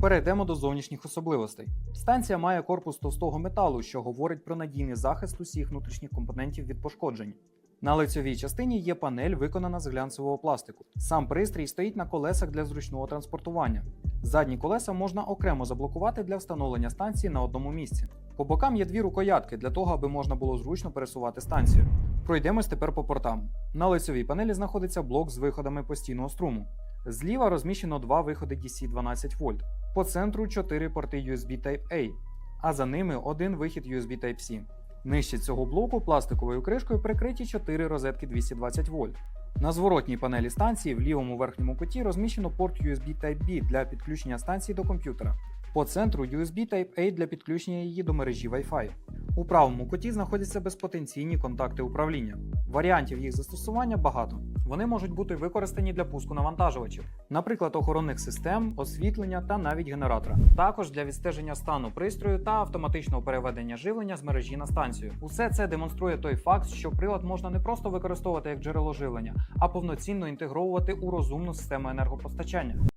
Перейдемо до зовнішніх особливостей. Станція має корпус товстого металу, що говорить про надійний захист усіх внутрішніх компонентів від пошкоджень. На лицьовій частині є панель, виконана з глянцевого пластику. Сам пристрій стоїть на колесах для зручного транспортування. Задні колеса можна окремо заблокувати для встановлення станції на одному місці. По бокам є дві рукоятки для того, аби можна було зручно пересувати станцію. Пройдемось тепер по портам. На лицьовій панелі знаходиться блок з виходами постійного струму. Зліва розміщено два виходи DC 12 вольт. По центру 4 порти USB Type-A, а за ними один вихід USB Type-C. Нижче цього блоку пластиковою кришкою прикриті 4 розетки 220 вольт. На зворотній панелі станції в лівому верхньому куті розміщено порт USB Type-B для підключення станції до комп'ютера. По центру USB Type-A для підключення її до мережі Wi-Fi. У правому куті знаходяться безпотенційні контакти управління. Варіантів їх застосування багато. Вони можуть бути використані для пуску навантажувачів, наприклад, охоронних систем, освітлення та навіть генератора. Також для відстеження стану пристрою та автоматичного переведення живлення з мережі на станцію. Усе це демонструє той факт, що прилад можна не просто використовувати як джерело живлення, а повноцінно інтегровувати у розумну систему енергопостачання.